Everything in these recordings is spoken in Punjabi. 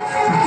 you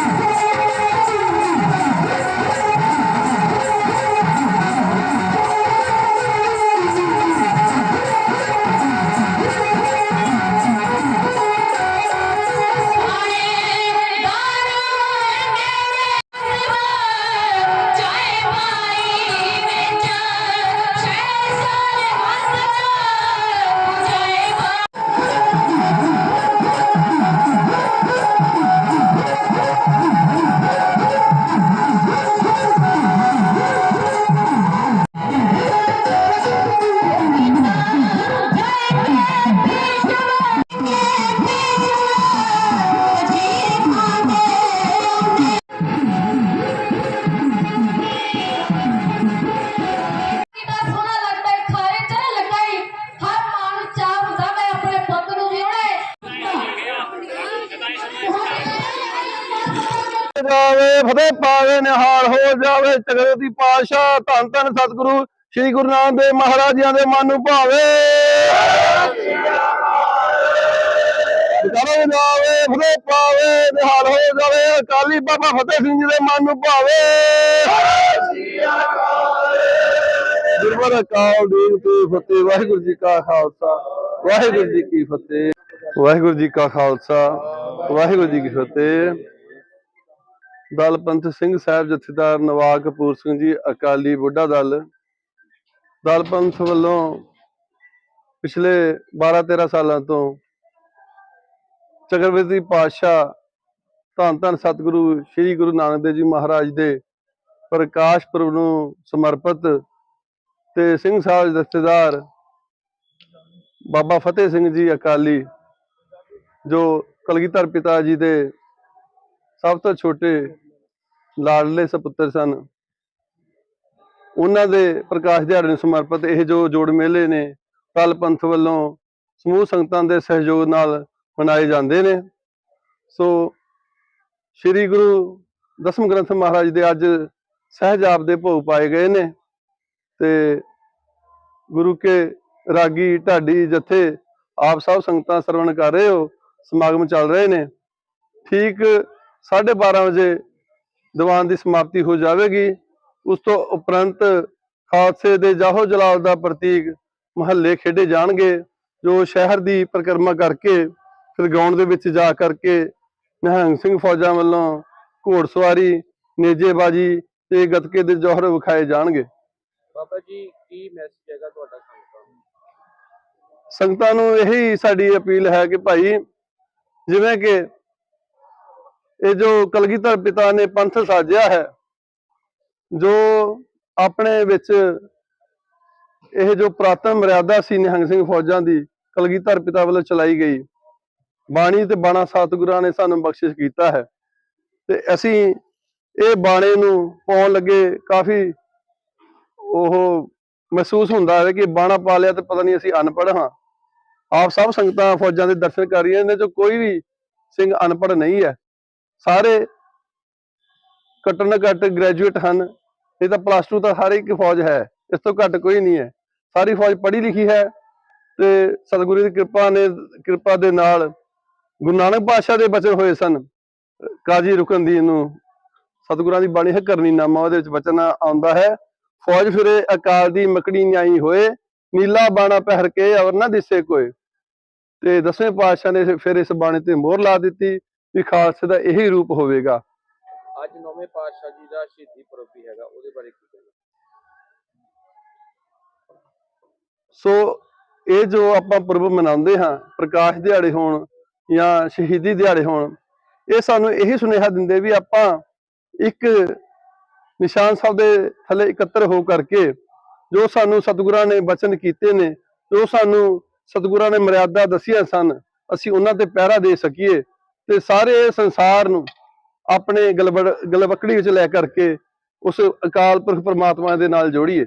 ਜਾਵੇ, ਫਤਿਹ ਪਾਵੇ ਨਿਹਾਲ ਹੋ ਜਾਵੇ, ਤਗੜੇ ਦੀ ਪਾਸ਼ਾ ਧੰਨ ਧੰਨ ਸਤਿਗੁਰੂ ਸ੍ਰੀ ਗੁਰੂ ਨਾਨਕ ਦੇਵ ਮਹਾਰਾਜ ਮਹਾਰਾਜਿਆਂ ਦੇ ਮਨ ਨੂੰ ਭਾਵੇ। ਚਲੋ ਜਾਵੇ, ਫਤਿਹ ਪਾਵੇ ਨਿਹਾਲ ਹੋ ਜਾਵੇ, ਅਕਾਲੀ ਬਾਬਾ ਫਤਿਹ ਸਿੰਘ ਜੀ ਦੇ ਮਨ ਨੂੰ ਭਾਵੇ। ਗੁਰਬਰ ਅਕਾਲ ਦੀ ਕੀ ਫਤਿਹ, ਵਾਹਿਗੁਰੂ ਜੀ ਕਾ ਖਾਲਸਾ, ਵਾਹਿਗੁਰੂ ਜੀ ਕੀ ਫਤਿਹ। ਵਾਹਿਗੁਰੂ ਜੀ ਕਾ ਖਾਲਸਾ, ਵਾਹਿਗੁਰੂ ਜੀ ਕੀ ਫਤਿਹ। ਦਲ ਪੰਥ ਸਿੰਘ ਸਾਹਿਬ ਜਥੇਦਾਰ ਨਵਾਬ ਕਪੂਰ ਸਿੰਘ ਜੀ, ਅਕਾਲੀ ਬੁੱਢਾ ਦਲ। ਦਲ ਪੰਥ ਵੱਲੋਂ ਪਿਛਲੇ 12-13 ਸਾਲਾਂ ਤੋਂ ਚੱਕਰਵਰਤੀ ਪਾਤਸ਼ਾਹ ਧੰਨ ਧੰਨ ਸਤਿਗੁਰੂ ਸ੍ਰੀ ਗੁਰੂ ਨਾਨਕ ਦੇਵ ਜੀ ਮਹਾਰਾਜ ਦੇ ਪ੍ਰਕਾਸ਼ ਪੁਰਬ ਨੂੰ ਸਮਰਪਿਤ ਤੇ ਸਿੰਘ ਸਾਹਿਬ ਜਥੇਦਾਰ ਬਾਬਾ ਫਤਿਹ ਸਿੰਘ ਜੀ ਅਕਾਲੀ, ਜੋ ਕਲਗੀਧਰ ਪਿਤਾ ਜੀ ਦੇ ਸਭ ਤੋਂ ਛੋਟੇ ਲਾਡਲੇ ਸਪੁੱਤਰ ਸਨ। ਉਹਨਾਂ ਦੇ ਪ੍ਰਕਾਸ਼ ਦਿਹਾੜੇ ਨੂੰ ਸਮਰਪਿਤ ਇਹ ਜੋ ਜੋੜ ਮੇਲੇ ਨੇ ਤਲ ਪੰਥ ਵੱਲੋਂ ਸਮੂਹ ਸੰਗਤਾਂ ਦੇ ਸਹਿਯੋਗ ਨਾਲ ਮਨਾਏ ਜਾਂਦੇ ਨੇ। ਸੋ ਸ੍ਰੀ ਗੁਰੂ ਦਸਮ ਗ੍ਰੰਥ ਮਹਾਰਾਜ ਦੇ ਅੱਜ ਸਹਿਜਾਪ ਦੇ ਭੋਗ ਪਾਏ ਗਏ ਨੇ ਤੇ ਗੁਰੂ ਕੇ ਰਾਗੀ ਢਾਡੀ ਜਥੇ ਆਪ ਸਭ ਸੰਗਤਾਂ ਸਰਵਣ ਕਰ ਰਹੇ ਹੋ, ਸਮਾਗਮ ਚੱਲ ਰਹੇ ਨੇ। ਠੀਕ 12:30 ਵਜੇ ਦੀਵਾਨ ਦੀ ਸਮਾਪਤੀ ਹੋ ਜਾਵੇਗੀ। ਉਸ ਤੋਂ ਉਪਰੰਤ ਖਾਲਸੇ ਦੇ ਜਾਹੋ ਜਲਾਲ ਦਾ ਪ੍ਰਤੀਕ ਮਹੱਲੇ ਖੇਡੇ ਜਾਣਗੇ ਜੋ ਸ਼ਹਿਰ ਦੀ ਪਰਿਕਰਮਾ ਕਰਕੇ ਫਿਰ ਗਰਾਊਂਡ ਦੇ ਵਿੱਚ ਜਾ ਕਰਕੇ ਨਿਹੰਗ ਸਿੰਘ ਫੌਜਾਂ ਵੱਲੋਂ ਘੋੜਸਵਾਰੀ ਨੇਜੇਬਾਜੀ ਤੇ ਗੱਤਕੇ ਦੇ ਜੋਹਰ ਵਿਖਾਏ ਜਾਣਗੇ। ਬਾਬਾ ਜੀ ਕੀ ਮੈਸੇਜ ਹੈਗਾ ਤੁਹਾਡਾ ਸੰਗਤਾਂ ਨੂੰ? ਸੰਗਤਾਂ ਨੂੰ ਇਹੀ ਸਾਡੀ ਅਪੀਲ ਹੈ ਕਿ ਭਾਈ ਜਿਵੇਂ ਕਿ ਇਹ ਜੋ ਕਲਗੀਧਰ ਪਿਤਾ ਨੇ ਪੰਥ ਸਾਜਿਆ ਹੈ, ਜੋ ਆਪਣੇ ਵਿੱਚ ਇਹ ਜੋ ਪ੍ਰਾਤਨ ਮਰਿਆਦਾ ਸੀ ਨਿਹੰਗ ਸਿੰਘ ਫੌਜਾਂ ਦੀ ਕਲਗੀਧਰ ਪਿਤਾ ਵੱਲੋਂ ਚਲਾਈ ਗਈ, ਬਾਣੀ ਤੇ ਬਾਣਾ ਸਤਿਗੁਰਾਂ ਨੇ ਸਾਨੂੰ ਬਖਸ਼ਿਸ਼ ਕੀਤਾ ਹੈ। ਤੇ ਅਸੀਂ ਇਹ ਬਾਣੇ ਨੂੰ ਪਾਉਣ ਲੱਗੇ ਕਾਫੀ ਉਹ ਮਹਿਸੂਸ ਹੁੰਦਾ ਹੈ ਕਿ ਬਾਣਾ ਪਾ ਲਿਆ ਤੇ ਪਤਾ ਨਹੀਂ ਅਸੀਂ ਅਨਪੜ੍ਹ ਹਾਂ। ਆਪ ਸਭ ਸੰਗਤਾਂ ਫੌਜਾਂ ਦੇ ਦਰਸ਼ਨ ਕਰ ਰਹੀਆਂ ਨੇ, ਜੋ ਕੋਈ ਵੀ ਸਿੰਘ ਅਨਪੜ੍ਹ ਨਹੀਂ ਹੈ। ਸਾਰੇ ਘੱਟੋ ਘੱਟ ਗ੍ਰੈਜੂਏਟ ਹਨ। ਇਹ ਤਾਂ ਪਲੱਸ 2 ਤਾਂ ਹਰ ਇੱਕ ਫੌਜ ਹੈ। ਇਸ ਤੋਂ ਘੱਟ ਕੋਈ ਨਹੀਂ ਹੈ। ਸਾਰੀ ਫੌਜ ਪੜ੍ਹੀ ਲਿਖੀ ਹੈ ਤੇ ਸਤਿਗੁਰੂ ਦੀ ਕਿਰਪਾ ਨੇ, ਕਿਰਪਾ ਦੇ ਨਾਲ ਗੁਰੂ ਨਾਨਕ ਪਾਤਸ਼ਾਹ ਦੇ ਬਚਨ ਹੋਏ ਸਨ। ਕਾਜੀ ਰੁਕਨਦੀਨ ਨੂੰ ਸਤਿਗੁਰਾਂ ਦੀ ਬਾਣੀ ਹੈ, ਕਰਨੀ ਨਾਮਾ, ਉਹਦੇ ਵਿੱਚ ਬਚਨ ਆਉਂਦਾ ਹੈ। ਫੌਜ ਫਿਰੇ, ਅਕਾਲ ਦੀ ਮਕੜੀ ਨਿਆਈ ਹੋਏ, ਨੀਲਾ ਬਾਣਾ ਪਹਿਰ ਕੇ ਅਵਰ ਨਾ ਦਿਸੇ ਕੋਈ। ਤੇ ਦਸਵੇਂ ਪਾਤਸ਼ਾਹ ਨੇ ਫਿਰ ਇਸ ਬਾਣੀ ਤੇ ਮੋਹਰ ਲਾ ਦਿੱਤੀ। ਵੀ ਖਾਲਸੇ ਦਾ ਇਹੀ ਰੂਪ ਹੋਵੇਗਾ। ਅੱਜ ਨੌਵੇਂ ਪਾਤਸ਼ਾਹ ਜੀ ਦਾ ਸ਼ਹੀਦੀ ਪੁਰਬ ਵੀ ਹੈਗਾ ਉਹਦੇ ਬਾਰੇ ਕੀ ਕਹਿਣਾ? ਸੋ ਇਹ ਜੋ ਆਪਾਂ ਪੁਰਬ ਮਨਾਉਂਦੇ ਹਾਂ ਪ੍ਰਕਾਸ਼ ਦਿਹਾੜੇ ਹੋਣ ਜਾਂ ਸ਼ਹੀਦੀ ਦਿਹਾੜੇ ਹੋਣ ਇਹ ਸਾਨੂੰ ਇਹੀ ਸੁਨੇਹਾ ਦਿੰਦੇ ਵੀ ਆਪਾਂ ਇੱਕ ਨਿਸ਼ਾਨ ਸਾਹਿਬ ਦੇ ਥੱਲੇ ਇਕੱਤਰ ਹੋ ਕਰਕੇ ਜੋ ਸਾਨੂੰ ਸਤਿਗੁਰਾਂ ਨੇ ਬਚਨ ਕੀਤੇ ਨੇ ਜੋ ਸਾਨੂੰ ਸਤਿਗੁਰਾਂ ਨੇ ਮਰਿਆਦਾ ਦੱਸੀਆਂ ਸਨ ਅਸੀਂ ਉਹਨਾਂ ਤੇ ਪਹਿਰਾ ਦੇ ਸਕੀਏ। ਤੇ ਸਾਰੇ ਸੰਸਾਰ ਨੂੰ ਆਪਣੇ ਗਲਬੜ, ਗਲਵਕੜੀ ਵਿੱਚ ਲੈ ਕਰਕੇ ਉਸ ਅਕਾਲ ਪੁਰਖ ਪ੍ਰਮਾਤਮਾ ਦੇ ਨਾਲ ਜੋੜੀਏ।